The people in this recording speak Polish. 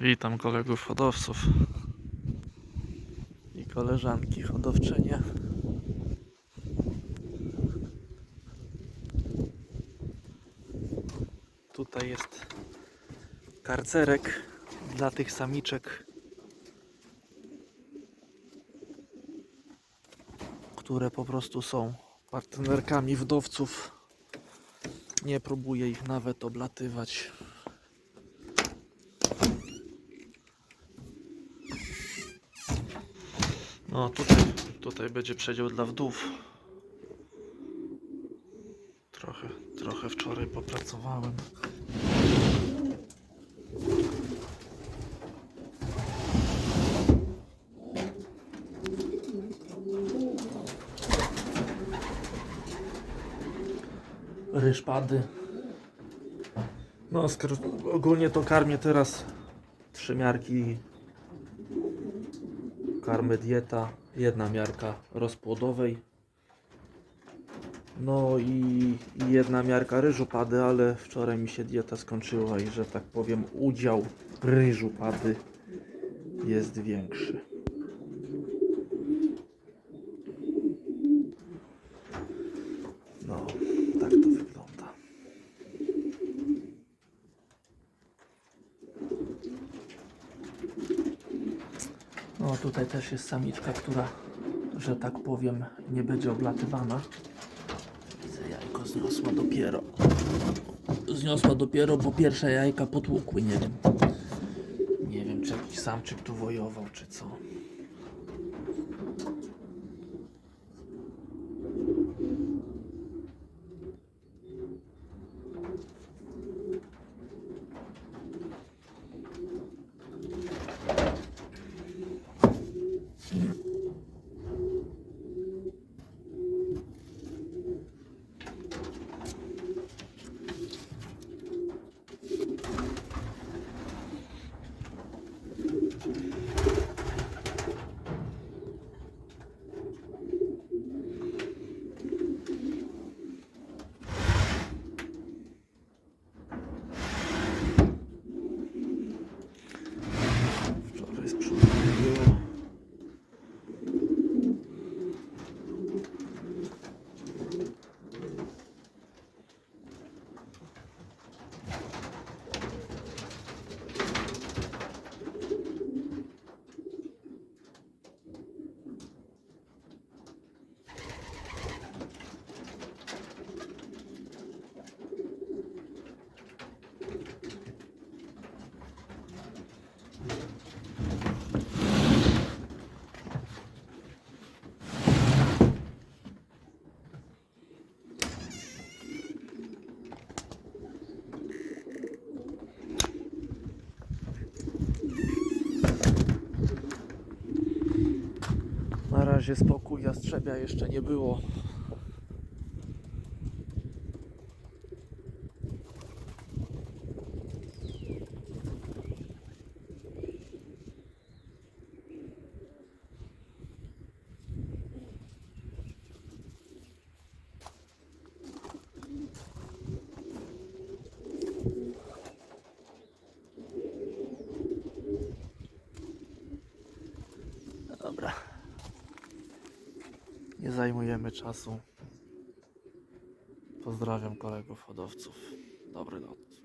Witam kolegów hodowców i koleżanki hodowczynie. Tutaj jest karcerek dla tych samiczek, które po prostu są partnerkami wdowców. Nie próbuję ich nawet oblatywać. No tutaj, tutaj będzie przedział dla wdów. Trochę, trochę wczoraj popracowałem. Ryszpady. No, ogólnie to karmię teraz trzy miarki karmy dieta, jedna miarka rozpłodowej. No i, i jedna miarka ryżu pady, ale wczoraj mi się dieta skończyła i że tak powiem udział ryżu pady jest większy. No, tak to wygląda. No tutaj też jest samiczka, która, że tak powiem, nie będzie oblatywana. Widzę, jajko zniosła dopiero. Zniosła dopiero, bo pierwsze jajka potłukły, nie wiem. Nie wiem, czy jakiś samczyk tu wojował, czy co. Wczoraj sprzątanie było. Na razie spokój jastrzębia jeszcze nie było. Nie zajmujemy czasu. Pozdrawiam kolegów hodowców. Dobry noc.